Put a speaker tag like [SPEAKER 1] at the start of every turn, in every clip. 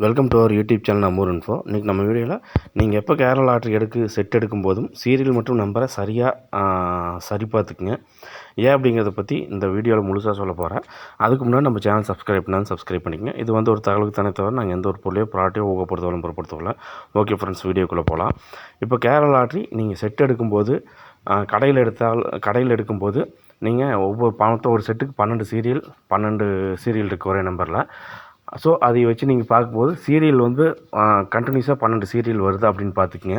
[SPEAKER 1] Welcome to our YouTube channel Amur info இன்றைக்கி நம்ம வீடியோவில் நீங்கள் எப்போ கேரளா லாட்ரி எடுக்கு செட் எடுக்கும் போதும் சீரியல் மற்றும் நம்பரை சரியாக சரி பார்த்துக்குங்க. ஏன் அப்படிங்கிறத பற்றி இந்த வீடியோவில் முழுசாக சொல்ல போகிறேன் அதுக்கு முன்னாடி நம்ம சேனல் சப்ஸ்கிரைப் பண்ணாலும் சப்ஸ்கிரைப் பண்ணிக்கங்க. இது வந்து ஒரு தகவலுக்கு தானே தவிர நாங்கள் எந்த ஒரு பொருளையோ ப்ராடக்டையோ ஊக்கப்படுத்தவளும் பொருட்படுத்தவில்லை ஓகே ஃப்ரெண்ட்ஸ் வீடியோக்குள்ளே போகலாம் இப்போ கேரளா லாட்ரி நீங்கள் செட் எடுக்கும்போது கடையில் எடுத்தால் கடையில் எடுக்கும்போது நீங்கள் ஒவ்வொரு பணத்தை ஒரு செட்டுக்கு பன்னெண்டு சீரியல் பன்னெண்டு சீரியல் இருக்குது ஒரே நம்பரில் ஸோ அதை வச்சு நீங்கள் பார்க்கும்போது சீரியல் வந்து கண்டினியூஸாக பன்னெண்டு சீரியல் வருது அப்படின்னு பார்த்துக்குங்க.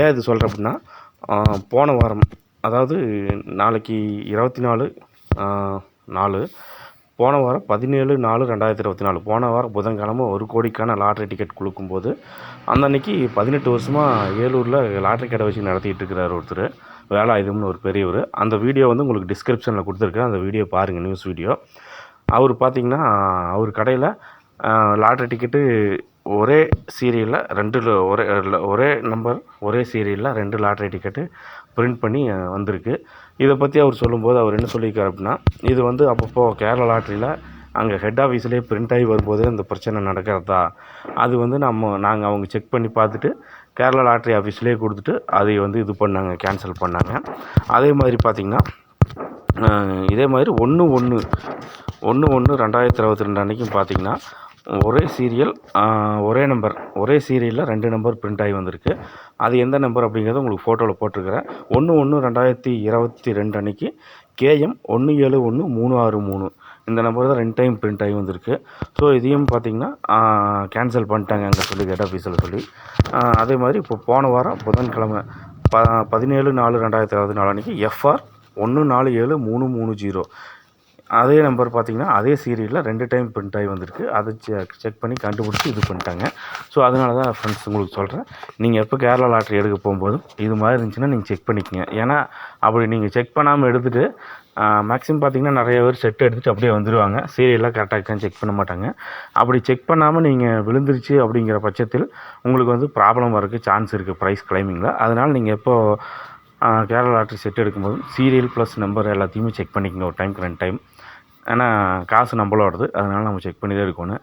[SPEAKER 1] ஏன் இது சொல்கிறேன் அப்படின்னா போன வாரம் அதாவது நாளைக்கு இருபத்தி நாலு நாலு போன வாரம் பதினேழு நாலு ரெண்டாயிரத்தி இருபத்தி நாலு. போன வாரம் புதன்கிழமை ஒரு கோடிக்கான லாட்ரி டிக்கெட் கொடுக்கும்போது அந்த அன்னைக்கு பதினெட்டு வருஷமாக ஏலூரில் லாட்ரி கடை வச்சு நடத்திட்டு இருக்கிறார் ஒருத்தர். வேலாயுதம்னு ஒரு பெரியவர். அந்த வீடியோ வந்து உங்களுக்கு டிஸ்கிரிப்ஷனில் கொடுத்துருக்கேன். அந்த வீடியோ பாருங்கள் நியூஸ் வீடியோ அவர் பார்த்திங்கன்னா அவர் கடையில் லாட்ரி டிக்கெட்டு ஒரே சீரியலில் ரெண்டு ஒரே ஒரே நம்பர் ஒரே சீரியலில் ரெண்டு லாட்ரி டிக்கெட்டு பிரிண்ட் பண்ணி வந்திருக்கு. இதை பற்றி அவர் சொல்லும்போது அவர் என்ன சொல்லியிருக்கார் அப்படின்னா இது வந்து அப்பப்போ கேரளா லாட்ரியில் அங்கே ஹெட் ஆஃபீஸ்லேயே பிரிண்ட் ஆகி வரும்போதே இந்த பிரச்சனை நடக்கிறதா? அது வந்து நம்ம நாங்கள் அவங்க செக் பண்ணி பார்த்துட்டு கேரளா லாட்ரி ஆஃபீஸ்லேயே கொடுத்துட்டு அதை வந்து இது பண்ணாங்க கேன்சல் பண்ணாங்க. அதே மாதிரி பார்த்திங்கன்னா இதே மாதிரி ஒன்று ஒன்று ஒன்று ஒன்று ரெண்டாயிரத்தி இருபத்தி ரெண்டு அன்றைக்கும் பார்த்தீங்கன்னா ஒரே சீரியல் ஒரே நம்பர் ஒரே சீரியலில் ரெண்டு நம்பர் பிரிண்ட் ஆகி வந்திருக்கு. அது எந்த நம்பர் அப்படிங்கிறத உங்களுக்கு ஃபோட்டோவில் போட்டிருக்கிறேன். ஒன்று ஒன்று ரெண்டாயிரத்தி இருபத்தி ரெண்டு அன்றைக்கி கேஎம் ஒன்று ஏழு ஒன்று மூணு ஆறு மூணு. இந்த நம்பர் தான் ரெண்டு டைம் பிரிண்ட் ஆகி வந்திருக்கு. ஸோ இதையும் பார்த்திங்கன்னா கேன்சல் பண்ணிட்டாங்க அங்கே சொல்லி ஹெட் ஆஃபீஸில் சொல்லி. அதே மாதிரி இப்போ போன வாரம் புதன்கிழமை ப பதினேழு நாலு ரெண்டாயிரத்தி இருபத்தி நாலு அன்றைக்கி எஃப்ஆர் ஒன்று நாலு ஏழு மூணு மூணு ஜீரோ. அதே நம்பர் பார்த்திங்கன்னா அதே சீரியலில் ரெண்டு டைம் பிரிண்ட் ஆகி வந்திருக்கு. அதை செக் செக் பண்ணி கண்டுபிடிச்சி இது பண்ணிட்டாங்க. ஸோ அதனால தான் ஃப்ரெண்ட்ஸ் உங்களுக்கு சொல்கிறேன் நீங்கள் எப்போ கேரளா லாட்ரி எடுக்க போகும்போதும் இது மாதிரி இருந்துச்சுன்னா நீங்கள் செக் பண்ணிக்கோங்க. ஏன்னா அப்படி நீங்கள் செக் பண்ணாமல் எடுத்துகிட்டு மேக்ஸிமம் பார்த்திங்கன்னா நிறைய பேர் செட் எடுத்துகிட்டு அப்படியே வந்துடுவாங்க சீரியல்லாம் கரெக்டாக இருக்கான்னு செக் பண்ண மாட்டாங்க. அப்படி செக் பண்ணாமல் நீங்கள் விழுந்துருச்சு அப்படிங்கிற பட்சத்தில் உங்களுக்கு வந்து ப்ராப்ளம் வரக்கு சான்ஸ் இருக்குது ப்ரைஸ் கிளைமிங்கில் அதனால் நீங்கள் எப்போ கேரளா லாட்ரி செட் எடுக்கும்போது சீரியல் ப்ளஸ் நம்பர் எல்லாத்தையுமே செக் பண்ணிக்கோங்க. ஒரு டைம் ரெண்டு டைம் ஏன்னா காசு நம்மளோடது அதனால் நம்ம செக் பண்ணி தான் எடுக்கணும்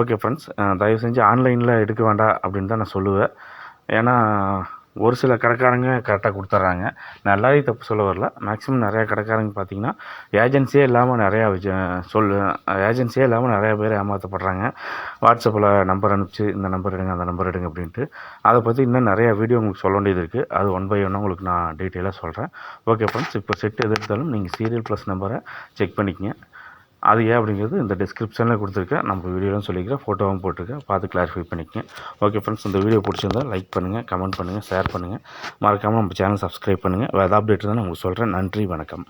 [SPEAKER 1] ஓகே ஃப்ரெண்ட்ஸ் தயவு செஞ்சு ஆன்லைனில் எடுக்க வேண்டாம் அப்படின்னு தான் நான் சொல்லுவேன். ஏன்னா ஒரு சில கடைக்காரங்க கரெக்டாக கொடுத்துட்றாங்க நான் எல்லாரையும் தப்பு சொல்ல வரல. மேக்ஸிமம் நிறையா கடைக்காரங்க பார்த்தீங்கன்னா ஏஜென்சியே இல்லாமல் நிறையா சொல் ஏஜென்சியே இல்லாமல் நிறையா பேர் ஏமாற்றப்படுறாங்க வாட்ஸ்அப்பில் நம்பர் அனுப்பிச்சு இந்த நம்பர் எடுங்க அந்த நம்பர் எடுங்க அப்படின்ட்டு. அதை பற்றி இன்னும் நிறையா வீடியோ உங்களுக்கு சொல்ல வேண்டியது இருக்குது அது ஒன் பை ஒன்னாக உங்களுக்கு நான் டீட்டெயிலாக சொல்கிறேன் ஓகே ஃப்ரெண்ட்ஸ் இப்போ செட் எது எடுத்தாலும் நீங்கள் சீரியல் ப்ளஸ் நம்பரை செக் பண்ணிக்கங்க. அது ஏன் அப்படிங்கிறது இந்த டிஸ்கிரிப்ஷனில் கொடுத்துருக்கேன். நம்ம வீடியோலாம் சொல்லிக்கிறேன் ஃபோட்டோவும் போட்டிருக்கேன். பார்த்து கிளாரிஃபை பண்ணிக்கங்க. ஓகே ஃப்ரெண்ட்ஸ் இந்த வீடியோ பிடிச்சிருந்தால் லைக் பண்ணுங்கள் கமெண்ட் பண்ணுங்கள் ஷேர் பண்ணுங்கள் மறக்காமல் நம்ம சேனல் சப்ஸ்கிரைப் பண்ணுங்கள் வேறு அப்டேட் தான் நான் உங்களுக்கு சொல்கிறேன் நன்றி வணக்கம்.